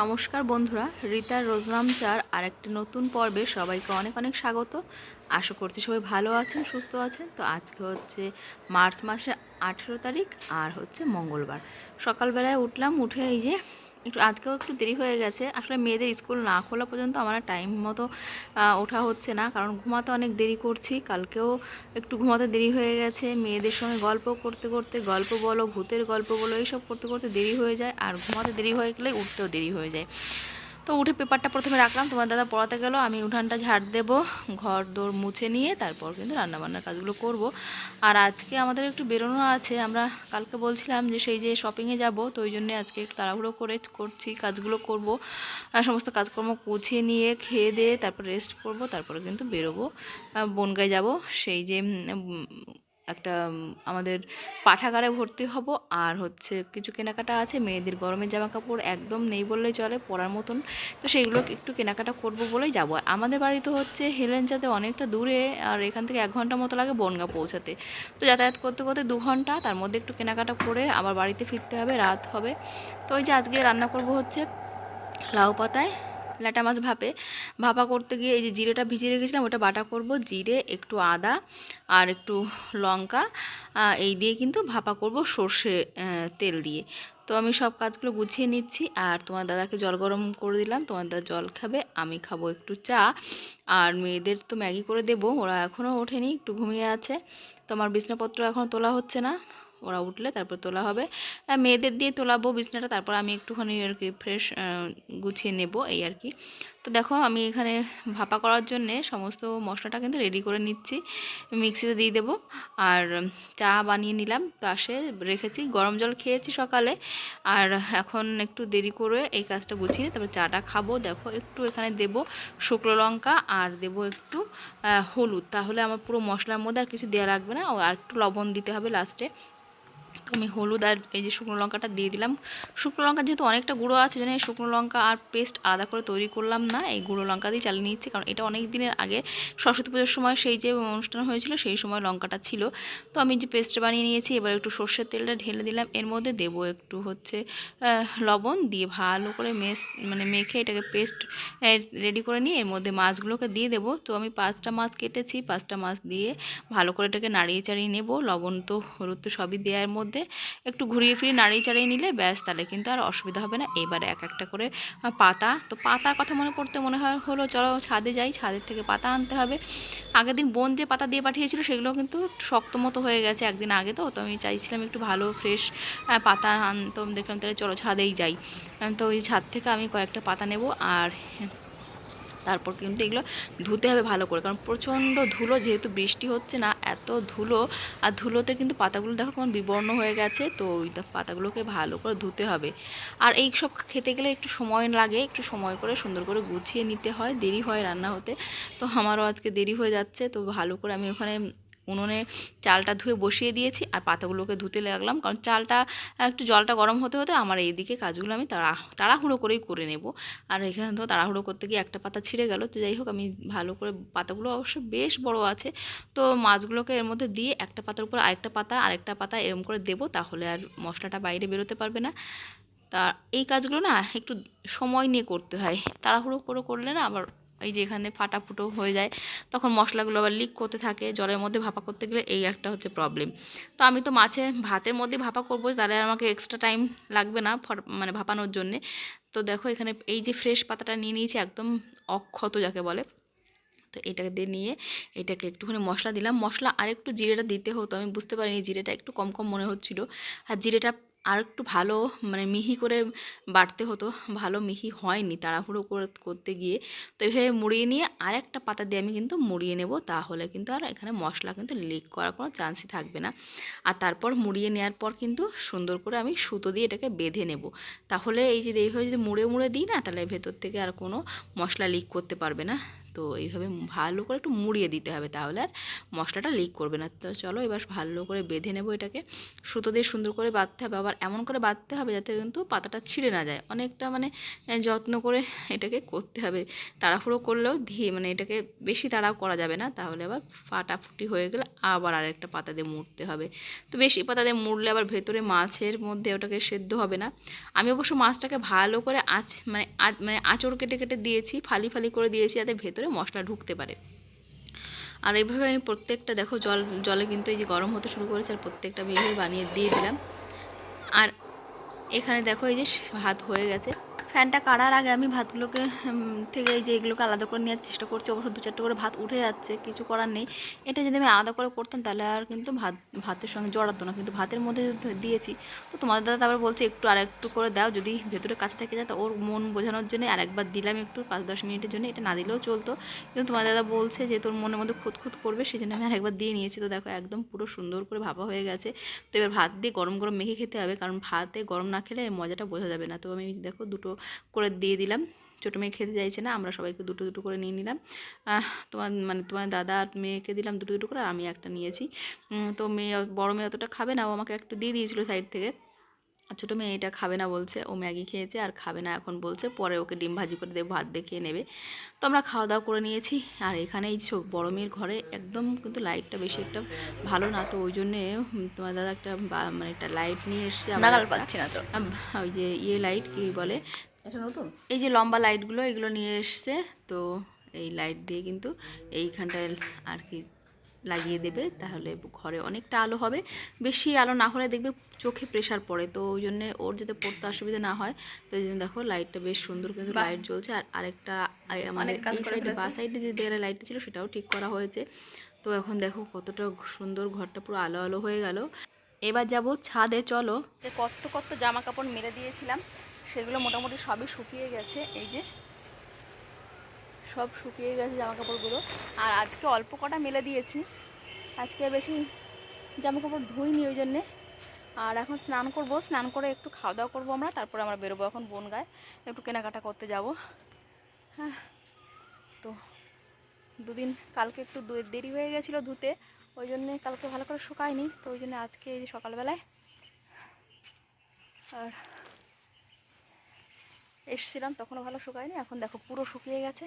নমস্কার বন্ধুরা রিতার রোজনাম চার আর একটি নতুন পর্বে সবাইকে অনেক অনেক স্বাগত। আশা করছি সবাই ভালো আছেন, সুস্থ আছেন। তো আজকে হচ্ছে মার্চ মাসের আঠেরো তারিখ আর হচ্ছে মঙ্গলবার। সকালবেলায় উঠলাম, উঠে এই যে একটু আজকেও একটু দেরি হয়ে গেছে। আসলে মেয়েদের স্কুল না খোলা পর্যন্ত আমার টাইম মতো ওঠা হচ্ছে না। কারণ ঘুমাতে অনেক দেরি করছি। কালকেও একটু ঘুমাতে দেরি হয়ে গেছে। মেয়েদের সঙ্গে গল্প করতে করতে, গল্প বলো, ভূতের গল্প বলো, এইসব করতে করতে দেরি হয়ে যায়। আর ঘুমাতে দেরি হয়ে গেলে উঠতেও দেরি হয়ে যায়। তো উঠে পেপারটা প্রথমে রাখলাম। তোমার দাদা পড়াতে গেল, আমি উঠানটা ঝাড় দেবো, ঘর দৌড় মুছে নিয়ে তারপর কিন্তু রান্নাবান্নার কাজগুলো করব। আর আজকে আমাদের একটু বেরোনো আছে, আমরা কালকে বলছিলাম যে সেই যে শপিংয়ে যাব, তো ওই জন্যে আজকে একটু তাড়াহুড়ো করে করছি, কাজগুলো করব। সমস্ত কাজকর্ম গুছিয়ে নিয়ে খেয়ে দিয়ে তারপর রেস্ট করব, তারপরে কিন্তু বেরোবো। বনগায় যাব, সেই যে একটা আমাদের পাঠাগারে ভর্তি হব। আর হচ্ছে কিছু কেনাকাটা আছে, মেয়েদের গরমের জামা কাপড় একদম নেই বললেই চলে, পরার মতন। তো সেইগুলো একটু কেনাকাটা করব বলেই যাব। আমাদের বাড়ি তো হচ্ছে হেলেঞ্চাতে অনেকটা দূরে, আর এখান থেকে এক ঘণ্টা মতো লাগে বনগা পৌঁছাতে। তো যাতায়াত করতে করতে দু ঘণ্টা, তার মধ্যে একটু কেনাকাটা করে আবার বাড়িতে ফিরতে হবে, রাত হবে। তো ওই যে আজকে রান্না করব হচ্ছে লাউ পাতায়। ল্যাটা মাছ ভাপে। ভাপা করতে গিয়ে এই যে জিরেটা ভিজিয়ে রেখেছিলাম, ওটা বাটা করব। জিরে, একটু আদা আর একটু লঙ্কা এই দিয়ে কিন্তু ভাপা করব সর্ষে তেল দিয়ে। তো আমি সব কাজগুলো গুছিয়ে নিচ্ছি আর তোমার দাদাকে জল গরম করে দিলাম। তোমার দাদা জল খাবে, আমি খাব একটু চা। আর মেয়েদের তো ম্যাগি করে দেবো, ওরা এখনও ওঠেনি, একটু ঘুমিয়ে আছে। তোমার বিছনাপত্র এখনও তোলা হচ্ছে না। ওরা উঠলে তারপর তোলা হবে। মেয়েদের দিয়ে তোলাবো বিছনাটা, তারপর আমি একটুখানি আর কি ফ্রেশ গুছিয়ে নেব এই আর কি। তো দেখো আমি এখানে ভাপা করার জন্যে সমস্ত মশলাটা কিন্তু রেডি করে নিচ্ছি। মিক্সিতে দিয়ে দেবো। আর চা বানিয়ে নিলাম পাশে, রেখেছি। গরম জল খেয়েছি সকালে। আর এখন একটু দেরি করে এই কাজটা গুছিয়ে তারপর চাটা খাব। দেখো একটু এখানে দেব শুকনো লঙ্কা আর দেব একটু হলুদ। তাহলে আমার পুরো মশলার মধ্যে আর কিছু দেওয়া লাগবে না। আর একটু লবণ দিতে হবে লাস্টে আমি হলুদ আর এই যে শুকনো লঙ্কাটা দিয়ে দিলাম। শুকনো লঙ্কা যেহেতু অনেকটা গুঁড়ো আছে জন্য এই শুকনো লঙ্কা আর পেস্ট আলাদা করে তৈরি করলাম না। এই গুঁড়ো লঙ্কা দিয়ে চালিয়ে নিচ্ছি, কারণ এটা অনেক দিনের আগে সরস্বতী পুজোর সময় সেই যে অনুষ্ঠান হয়েছিল, সেই সময় লঙ্কাটা ছিল। তো আমি যে পেস্ট বানিয়ে নিয়েছি, এবার একটু সর্ষের তেলটা ঢেলে দিলাম। এর মধ্যে দেবো একটু হচ্ছে লবণ দিয়ে ভালো করে মেস মানে মেখে এটাকে পেস্ট রেডি করে নিয়ে এর মধ্যে মাছগুলোকে দিয়ে দেবো। তো আমি পাঁচটা মাছ কেটেছি, পাঁচটা মাছ দিয়ে ভালো করে এটাকে নাড়িয়ে চাড়িয়ে নেব। লবণ তো হলুদ তো সবই দেওয়ার মধ্যে। একটু ঘুরিয়ে ফিরিয়ে নাড়িয়ে চাড়িয়ে নিলে ব্যাস, তাহলে কিন্তু আর অসুবিধা হবে না। এবারে এক একটা করে পাতা, তো পাতার কথা মনে পড়তে মনে হয় হলো, চলো ছাদে যাই, ছাদের থেকে পাতা আনতে হবে। আগের দিন বোন যে পাতা দিয়ে পাঠিয়েছিল সেগুলো কিন্তু শক্ত মতো হয়ে গেছে একদিন আগে তো তো আমি চাইছিলাম একটু ভালো, ফ্রেশ পাতা আনতাম, দেখলাম তাহলে চলো ছাদেই যাই। তো ওই ছাদ থেকে আমি কয়েকটা পাতা নেব, আর তারপর কিন্তু এগুলো ধুতে হবে ভালো করে। কারণ প্রচণ্ড ধুলো, যেহেতু বৃষ্টি হচ্ছে না, এত ধুলো। আর ধুলোতে কিন্তু পাতাগুলো দেখো কেমন বিবর্ণ হয়ে গেছে। তো ওই পাতাগুলোকে ভালো করে ধুতে হবে। আর এই সব খেতে গেলে একটু সময় লাগে, একটু সময় করে সুন্দর করে গুছিয়ে নিতে হয়। দেরি হয় রান্না হতে। তো আমারও আজকে দেরি হয়ে যাচ্ছে। তো ভালো করে আমি ওখানে উনুনে চালটা ধুয়ে বসিয়ে দিয়েছি আর পাতাগুলোকে ধুতে লাগলাম। কারণ চালটা, একটু জলটা গরম হতে হতে আমার এইদিকে কাজগুলো আমি তাড়া, তাড়াহুড়ো করেই করে নেব। আর এখানে তো তাড়াহুড়ো করতে গিয়ে একটা পাতা ছিঁড়ে গেল। তো যাই হোক, আমি ভালো করে পাতাগুলো অবশ্য বেশ বড় আছে। তো মাছগুলোকে এর মধ্যে দিয়ে একটা পাতার উপর আরেকটা পাতা আরেকটা পাতা এরম করে দেবো তাহলে আর মশলাটা বাইরে বেরোতে পারবে না। তা এই কাজগুলো না একটু সময় নিয়ে করতে হয়। তাড়াহুড়ো করে করলে না আবার এই যে এখানে ফাটা ফুটো হয়ে যায়, তখন মশলাগুলো আবার লিক করতে থাকে, জলের মধ্যে ভাপা করতে গেলে এই একটা হচ্ছে প্রবলেম তো আমি তো মাছে ভাতের মধ্যে ভাপা করব, তাহলে আমাকে এক্সট্রা টাইম লাগবে না মানে ভাপানোর জন্যে। তো দেখো এখানে এই যে ফ্রেশ পাতাটা নিয়ে নিয়েছি, একদম অক্ষত যাকে বলে, তো এটাকে দিয়ে নিয়ে এটাকে একটুখানি মশলা দিলাম। মশলা আর একটু জিরেটা দিতে হতো, আমি বুঝতে পারিনি জিরেটা একটু কম কম মনে হচ্ছিল। আর জিরেটা আর একটু ভালো মানে মিহি করে বাটতে হতো, ভালো মিহি হয়নি তাড়াহুড়ো করে, করতে গিয়ে। তো এইভাবে মুড়িয়ে নিয়ে আর একটা পাতা দিয়ে আমি কিন্তু মুড়িয়ে নেব, তাহলে কিন্তু আর এখানে মশলা কিন্তু লিক করার কোনো চান্সই থাকবে না। আর তারপর মুড়িয়ে নেওয়ার পর কিন্তু সুন্দর করে আমি সুতো দিয়ে এটাকে বেঁধে নেব। তাহলে এই যে এইভাবে যদি মুড়ে মুড়ে দিই না, তাহলে ভেতর থেকে আর কোনো মশলা লিক করতে পারবে না। তো এইভাবে ভালো করে একটু মুড়িয়ে দিতে হবে তাহলে আর মশলাটা লিক করবে না। তো চলো এবার ভালো করে বেঁধে নেব এটাকে। সুতো দিয়ে সুন্দর করে বাঁধতে হবে, আবার এমন করে বাঁধতে হবে যাতে কিন্তু পাতাটা ছিঁড়ে না যায়। অনেকটা মানে যত্ন করে এটাকে করতে হবে। তাড়াহুড়ো করলেও ধীরে মানে এটাকে বেশি তাড়াও করা যাবে না। তাহলে আবার ফাটাফুটি হয়ে গেলে আবার আরেকটা পাতা দিয়ে মুড়তে হবে। তো বেশি পাতা দিয়ে মুড়লে আবার ভেতরে মাছের মধ্যে ওটাকে সেদ্ধ হবে না। আমি অবশ্য মাছটাকে ভালো করে আঁচ মানে মানে আঁচড় কেটে কেটে দিয়েছি, ফালি ফালি করে দিয়েছি যাতে ভেতরে মশলা ঢুকতে পারে। আর এইভাবে আমি প্রত্যেকটা, দেখো জল, জলে কিন্তু এই যে গরম হতে শুরু করেছে আর প্রত্যেকটা এইভাবে বানিয়ে দিয়ে দিলাম। আর এখানে দেখো এই যে ভাত হয়ে গেছে। ফ্যানটা কাড়ার আগে আমি ভাতগুলোকে থেকে যে এগুলোকে আলাদা করে নেওয়ার চেষ্টা করছি, অবশ্য দু চারটে করে ভাত উঠে যাচ্ছে, কিছু করার নেই। এটা যদি আমি আলাদা করে করতাম, তাহলে আর কিন্তু ভাত, ভাতের সঙ্গে জড়াতো না। কিন্তু ভাতের মধ্যে দিয়েছি, তো তোমাদের দাদা তারপর বলছে, একটু আর একটু করে দাও, যদি ভেতরে কাছে থেকে যায়, তো ওর মন বোঝানোর জন্য আরেকবার দিলাম একটু, পাঁচ দশ মিনিটের জন্য। এটা না দিলেও চলতো। কিন্তু তোমার দাদা বলছে যে, তোর মনের মধ্যে খুঁত করবে সেই জন্য আমি আরেকবার দিয়ে নিয়েছি। তো দেখো, একদম পুরো সুন্দর করে ভাপা হয়ে গেছে। তো এবার ভাত দিয়ে গরম গরম মেখে খেতে হবে, কারণ ভাতে গরম না খেলে মজাটা বোঝা যাবে না। তো আমি দেখো, দুটো করে দিয়ে দিলাম। ছোটো মেয়ে খেতে চাইছে না আমরা সবাইকে দুটো দুটো করে নিয়ে নিলাম। তোমার মানে তোমার দাদা আর মেয়েকে দিলাম দুটো দুটো করে আর আমি একটা নিয়েছি। তো মেয়ে বড়ো মেয়ে অতটা খাবে না ও আমাকে একটু দিয়ে দিয়েছিলো সাইড থেকে। ছোটো মেয়ে এটা খাবে না বলছে ও ম্যাগি খেয়েছে আর খাবে না এখন বলছে পরে ওকে ডিম ভাজি করে দেবো ভাত দেখিয়ে নেবে। তো আমরা খাওয়া দাওয়া করে নিয়েছি আর এখানে এই বড় মেয়ের ঘরে একদম কিন্তু লাইটটা বেশি একটা ভালো না তো ওই জন্যে তোমার দাদা একটা মানে একটা লাইট নিয়ে এসছে পাচ্ছি না তো। ওই যে ইয়ে লাইট কি বলে এটা নতুন? এই যে লম্বা লাইটগুলো এগুলো নিয়ে এসছে তো এই লাইট দিয়ে কিন্তু এইখানটায় আর কি লাগিয়ে দেবে তাহলে ঘরে অনেকটা আলো হবে। বেশি আলো না হলে দেখবে চোখে প্রেশার পড়ে তো ওই জন্যে ওর যাতে পড়তে অসুবিধা না হয় তো এই জন্য দেখো লাইটটা বেশ সুন্দর কিন্তু লাইট জ্বলছে আর আরেকটা মানে এই সাইডে বা সাইডে যে দেয়ালে লাইটটা ছিল সেটাও ঠিক করা হয়েছে। তো এখন দেখো কতটা সুন্দর ঘরটা পুরো আলো আলো হয়ে গেল। এবার যাব ছাদে চলো। কত কত জামা কাপড় মেরে দিয়েছিলাম। সেগুলো মোটামুটি সবই শুকিয়ে গেছে, এই যে। সব শুকিয়ে গেছে জামা কাপড়গুলো আর আজকে অল্প কটা মেলে দিয়েছি। আজকে বেশি জামা কাপড় ধুইনি ওই জন্যে। আর এখন স্নান করব, স্নান করে একটু খাওয়া দাওয়া করব আমরা, তারপরে আমরা বেরোবো এখন বোন গায়ে একটু কেনাকাটা করতে যাব। হ্যাঁ তো দুদিন, কালকে একটু দেরি হয়ে গেছিল ধুতে, ওই জন্যে কালকে ভালো করে শুকায়নি, তো ওই জন্য আজকে এই যে সকালবেলায়। আর এসছিলাম, তখনও ভালো শুকায়নি, এখন দেখো পুরো শুকিয়ে গেছে।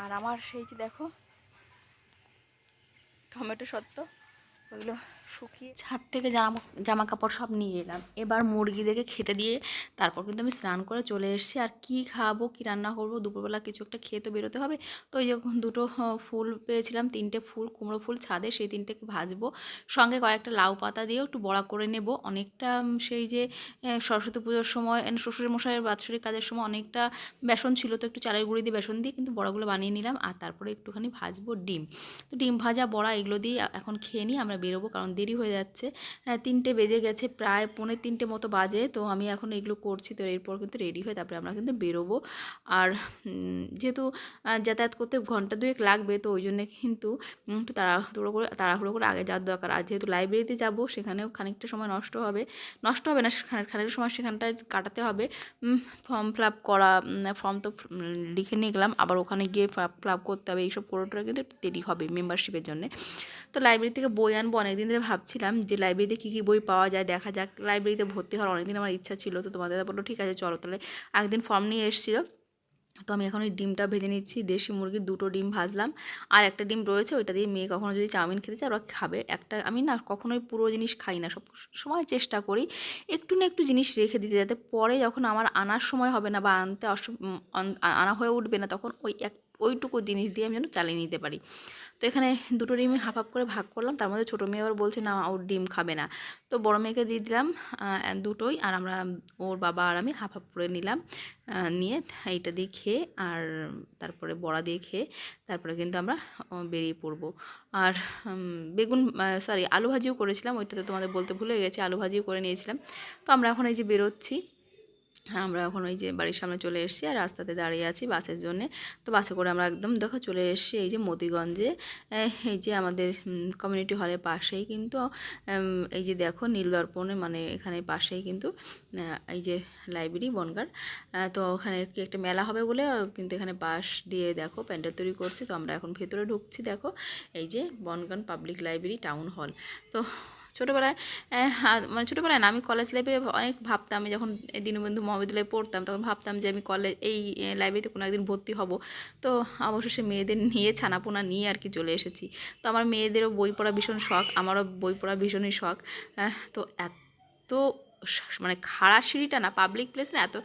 আর আমার সেই যে দেখো, টমেটো সত্ত্ব ওইগুলো শুকিয়ে ছাদ থেকে জামা জামা কাপড় সব নিয়ে এলাম। এবার মুরগিদেরকে খেতে দিয়ে তারপর কিন্তু আমি স্নান করে চলে এসেছি। আর কি খাব, কি রান্না করব, দুপুরবেলা কিছু একটা খেয়ে তো বেরোতে হবে। তো ওই যখন দুটো ফুল পেয়েছিলাম, তিনটে ফুল, কুমড়ো ফুল ছাদে, সেই তিনটেকে ভাজবো। সঙ্গে কয়েকটা লাউ পাতা দিয়েও একটু বড়া করে নেব। অনেকটা সেই যে সরস্বতী পুজোর সময় শ্বশুরের মশাইয়ের বাৎসরিক কাজের সময় অনেকটা বেসন ছিল তো একটু চালের গুঁড়ি দিয়ে বেসন দিয়ে কিন্তু বড়াগুলো বানিয়ে নিলাম। আর তারপরে একটুখানি ভাজবো ডিম। তো ডিম ভাজা, বড়া এগুলো দিয়ে এখন খেয়ে নিই আমরা বেরোবো। কারণ দেরি হয়ে যাচ্ছে। হ্যাঁ, তিনটে বেজে গেছে প্রায় পৌনে তিনটে মতো বাজে। তো আমি এখন এগুলো করছি তো এরপর কিন্তু রেডি হয়ে তারপরে আমরা কিন্তু বেরোবো। আর যেহেতু যাতায়াত করতে ঘণ্টা দুয়েক লাগবে তো ওই জন্যে কিন্তু একটু তাড়াহুড়ো করে তাড়াহুড়ো করে আগে যাওয়ার দরকার। আর যেহেতু লাইব্রেরিতে যাব সেখানেও খানিকটা সময় নষ্ট হবে। নষ্ট হবে না খানিকটা সময় সেখানটায় কাটাতে হবে। ফর্ম ফিল আপ করা ফর্ম তো লিখে নিয়ে গেলাম আবার ওখানে গিয়ে ফিল আপ করতে হবে। এইসব কোনোটা কিন্তু দেরি হবে মেম্বারশিপের জন্য। তো লাইব্রেরি থেকে বই আনব অনেকদিন ধরে ভাবছিলাম যে লাইব্রেরিতে কী কী বই পাওয়া যায়, দেখা যাক। লাইব্রেরিতে ভর্তি হওয়ার অনেকদিন আমার ইচ্ছা ছিল, তো তোমাদের বলল, ঠিক আছে, চলো তাহলে। একদিন ফর্ম নিয়ে এসেছিল, তো আমি এখন ওই ডিমটা ভেজে নিচ্ছি, দেশি মুরগির দুটো ডিম ভাজলাম। আর একটা ডিম রয়েছে, ওইটা দিয়ে মেয়ে কখনো যদি চাউমিন খেতে চায়, ওরা খাবে। একটা, আমি না কখনোই পুরো জিনিস খাই না, সব সময় চেষ্টা করি একটু না একটু জিনিস রেখে দিতে, যাতে পরে যখন আমার আনার সময় হবে না বা আনতে অসু আনা হয়ে উঠবে না, তখন ওই এক ওইটুকু জিনিস দিয়ে আমি যেন চালিয়ে নিতে পারি। তো এখানে দুটো ডিমই হাফ হাফ করে ভাগ করলাম, তার মধ্যে ছোটো মেয়ে আবার বলছে, না, ওর ডিম খাবে না। তো বড় মেয়েকে দিয়ে দিলাম দুটোই, আর আমরা, ওর বাবা আর আমি হাফ হাফ করে নিলাম নিয়ে এইটা দিয়ে খেয়ে, আর তারপরে বড়া দিয়ে খেয়ে, তারপরে কিন্তু আমরা বেরিয়ে পড়ব। আর বেগুন সরি আলু ভাজিও করেছিলাম, ওইটা তো তোমাদের বলতে ভুলে গেছি, আলু ভাজিও করে নিয়েছিলাম। তো আমরা এখন এই যে বেরোচ্ছি আমরা এখন ওই যে বাড়ির সামনে চলে এসেছি আর রাস্তাতে দাঁড়িয়ে আছি বাসের জন্য। তো বাসে করে আমরা একদম দেখো চলে এসেছি এই যে মতিগঞ্জে। এই যে আমাদের কমিউনিটি হলের পাশেই কিন্তু এই যে দেখো নীলদর্পণে মানে এখানে পাশেই কিন্তু এই যে লাইব্রেরি বনগার। তো ওখানে কি একটা মেলা হবে বলে কিন্তু এখানে বাঁশ দিয়ে দেখো প্যান্ডেল তৈরি করছে। তো আমরা এখন ভেতরে ঢুকছি দেখো, এই যে Bongaon public library town hall তো ছোটোবেলায় আহ, মানে ছোটোবেলায় না আমি কলেজ লাইফে অনেক ভাবতাম আমি যখন দীনবন্ধু মহাবিদ্যালয়ে পড়তাম তখন ভাবতাম যে আমি কলেজ এই লাইব্রেরিতে কোনো একদিন ভর্তি হব। তো অবশেষে মেয়েদের নিয়ে ছানাপোনা নিয়ে আর কি চলে এসেছি। তো আমার মেয়েদেরও বই পড়া ভীষণ শখ আমারও বই পড়া ভীষণই শখ তো এত মানে খাড়া সিঁড়িটা না পাবলিক প্লেস না এত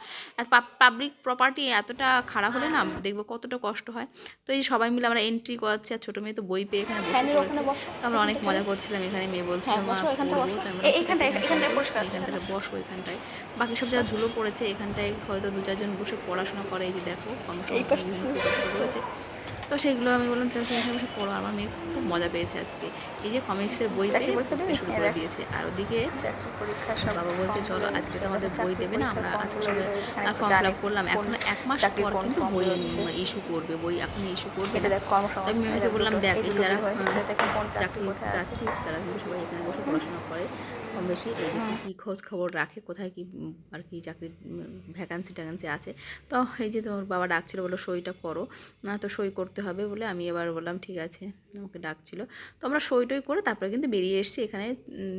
পাবলিক প্রপার্টি এতটা খাড়া হলে না দেখব কতটা কষ্ট হয়। তো এই সবাই মিলে আমরা এন্ট্রি করাচ্ছি আর ছোটো মেয়ে তো বই পেয়ে এখানে বসো। তো আমরা অনেক মজা করছিলাম এখানে মেয়ে বলছিল হ্যাঁ, বসো, এখানটায় বাকি সব জায়গায় ধুলো পড়েছে এখানটায় হয়তো দু চারজন বসে পড়াশোনা করে এই যে দেখো এই পাশ। তো সেগুলো আমি বললাম তুমি এখানে বসে পড়ো আমার মেয়ে খুব মজা পেয়েছে আজকে। এই যে কমিক্সের বই পেয়ে পড়তে শুরু করে দিয়েছে। আর ওদিকে পরীক্ষা সব বাবা বলছে চলো আজকে তো আমাদের বই দেবে না আমরা আজকে সবাই ফর্ম ফিল আপ করলাম। এখন এক মাস পর কিন্তু বই ইস্যু করবে বই এখন ইস্যু করবে আমি মেয়েকে বললাম দেখ যারা হয়, চাকরি চাকরি প্রার্থী তারা কিন্তু সবাই এখানে বসে পড়াশোনা করে। কম বেশি কী খোঁজ খবর রাখে কোথায় কি আর কি চাকরির ভ্যাকান্সি ট্যাকান্সি আছে। তো এই যে তোমার বাবা ডাকছিল বলো সইটা করো। না তো সই করতে হবে বলে আমি এবার বললাম ঠিক আছে। আমাকে ডাকছিলো। তো আমরা সই টই করে তারপরে কিন্তু বেরিয়ে এসেছি। এখানে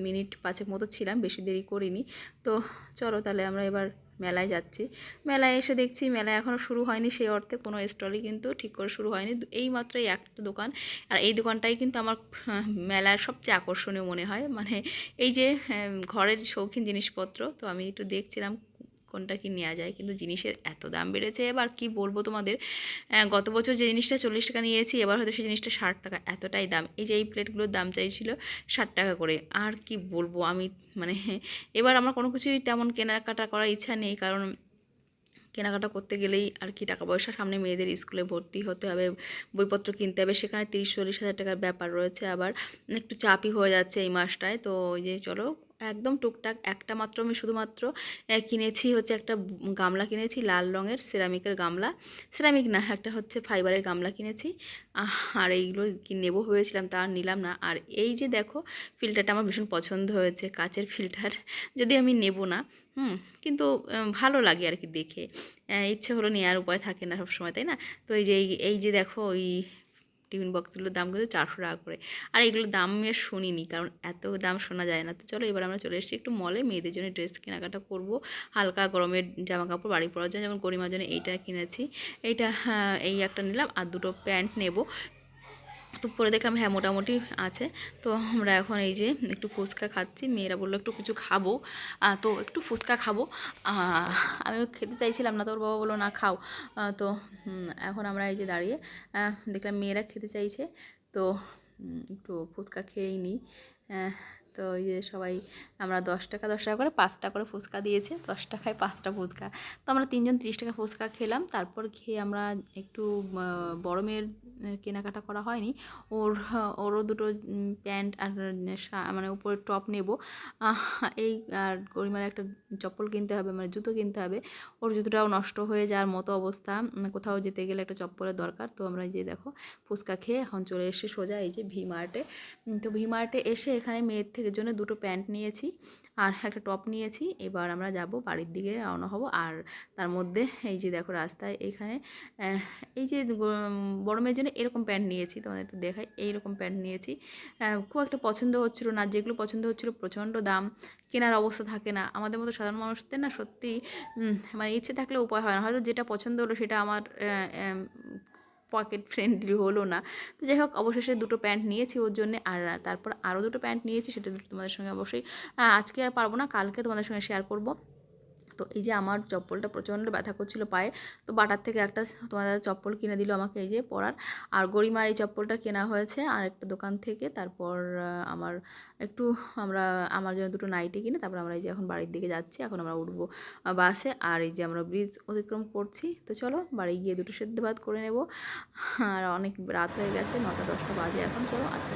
মিনিট পাঁচেক মতো ছিলাম বেশি দেরি করিনি। তো চলো তাহলে আমরা এবার মেলায় যাচ্ছি। মেলায় এসে দেখছি মেলা এখনও শুরু হয়নি সেই অর্থে কোনো স্টলই কিন্তু ঠিক করে শুরু হয়নি। এই মাত্রই একটা দোকান। আর এই দোকানটাই কিন্তু আমার মেলার সবচেয়ে আকর্ষণীয় মনে হয়। মানে এই যে আহ, ঘরের শৌখিন জিনিসপত্র তো আমি একটু দেখছিলাম কোনটা কি নেওয়া যায়? কিন্তু জিনিসের এত দাম বেড়েছে। এবার কি বলব তোমাদের? গত বছর যে জিনিসটা চল্লিশ টাকা নিয়েছি, এবার হয়তো সেই জিনিসটা ষাট টাকা। এতটাই দাম। এই যে এই প্লেটগুলোর দাম চাইছিল ষাট টাকা করে। আর কি বলব আমি? মানে এবার আমার কোনো কিছুই তেমন কেনাকাটা করার ইচ্ছা নেই। কারণ কেনাকাটা করতে গেলেই আর কি টাকা পয়সা সামনে মেয়েদের স্কুলে ভর্তি হতে হবে। বইপত্র কিনতে হবে। সেখানে তিরিশ, চল্লিশ হাজার টাকার ব্যাপার রয়েছে আবার। একটু চাপই হয়ে যাচ্ছে এই মাসটায়। তো ওই যে চলো একদম টুকটাক একটা মাত্র আমি শুধুমাত্র কিনেছি হচ্ছে একটা গামলা কিনেছি লাল রঙের সিরামিকের গামলা। সিরামিক না, একটা হচ্ছে ফাইবারের গামলা কিনেছি। আর এইগুলো কি নেব ভেবেছিলাম তা নিলাম না। আর এই যে দেখো, ফিল্টারটা আমার ভীষণ পছন্দ হয়েছে, কাচের ফিল্টার। যদি আমি নেব না, হুম, কিন্তু ভালো লাগে আর কি দেখে। ইচ্ছে হলো নেওয়ার উপায় থাকে না সবসময়, তাই না? তো এই যে এই যে দেখো, ওই টিফিন বক্সগুলোর দাম কিন্তু চারশো টাকা করে। আর এগুলোর দাম আমি শুনিনি কারণ এত দাম শোনা যায় না। তো চলো এবার আমরা চলে এসেছি একটু মলে মেয়েদের জন্য ড্রেস কেনাকাটা করব। হালকা গরমের জামা কাপড় বাড়ি পরার জন্য। যেমন গরিমার জন্য এইটা কিনেছি। এইটা হ্যাঁ, এই একটা নিলাম। আর দুটো প্যান্ট নেব। তো পরে দেখলাম হ্যাঁ মোটামুটি আছে। তো আমরা এখন এই যে একটু ফুচকা খাচ্ছি। মেয়েরা বলল, একটু কিছু খাব। তো একটু ফুচকা খাব। আমি আমিও খেতে চাইছিলাম না, তোর বাবা বলল, না, খাও। তো এখন আমরা এই যে দাঁড়িয়ে দেখলাম মেয়েরা খেতে চাইছে। তো একটু ফুচকা খেয়েই নিই। তো ওই যে সবাই, আমরা দশ টাকা দশ টাকা করে পাঁচ টাকা করে ফুচকা দিয়েছে, দশ টাকায় পাঁচটা ফুচকা। তো আমরা তিনজন তিরিশ টাকা ফুচকা খেলাম, তারপর খেয়ে আমরা একটু বড় মেয়ের কেনাকাটা করা হয়নি। ওর, ওরও দুটো প্যান্ট আর মানে উপরে টপ নেব। এই আর গরিমার একটা চপ্পল কিনতে হবে মানে জুতো কিনতে হবে। ওর জুতোটাও নষ্ট হয়ে যাওয়ার মতো অবস্থা। কোথাও যেতে গেলে একটা চপ্পলের দরকার। তো আমরা যে দেখো, ফুচকা খেয়ে এখন চলে এসে সোজা এই যে ভি মার্টে। তো ভি মার্টে এসে এখানে মেয়ের থেকে জন্য দুটো প্যান্ট নিয়েছি আর একটা টপ নিয়েছি। এবার আমরা যাব বাড়ির দিকে রওনা হব। আর তার মধ্যে এই যে দেখো রাস্তায় এখানে এই যে গো- বড় মেয়ের জন্য এরকম প্যান্ট নিয়েছি, তোমাদের একটু দেখাই। এইরকম প্যান্ট নিয়েছি। খুব একটা পছন্দ হচ্ছিল না, যেগুলো পছন্দ হচ্ছিল প্রচণ্ড দাম, কেনার অবস্থা থাকে না। আমাদের মতো সাধারণ মানুষদের না সত্যি মানে ইচ্ছে থাকলে উপায় হয় না। হয়তো যেটা পছন্দ হলো সেটা আমার পকেট ফ্রেন্ডলি হলো না। তো যাই হোক, অবশেষে দুটো প্যান্ট নিয়েছি ওর জন্য আর তারপর আরও দুটো প্যান্ট নিয়েছি, সেটা দুটো তোমাদের সঙ্গে অবশ্যই আজকে আর পারব না, কালকে তোমাদের সঙ্গে শেয়ার করব। তো এই যে আমার চপ্পলটা প্রচণ্ড ব্যথা করছিল পায়ে, তো বাটার থেকে একটা তোমাদের চপ্পল কিনে দিল আমাকে এই যে পরার। আর গরিমার এই চপ্পলটা কেনা হয়েছে আর একটা দোকান থেকে, তারপর আমার একটু আমরা, আমার জন্য দুটো নাইটি কিনে, তারপর আমরা এই যে এখন বাড়ির দিকে যাচ্ছি, এখন আমরা উঠবো বাসে। আর এই যে আমরা ব্রিজ অতিক্রম করছি, তো চলো বাড়ি গিয়ে দুটো সেদ্ধ ভাত করে নেব। আর অনেক রাত হয়ে গেছে, নটা দশটা বাজে এখন, চলো আজকে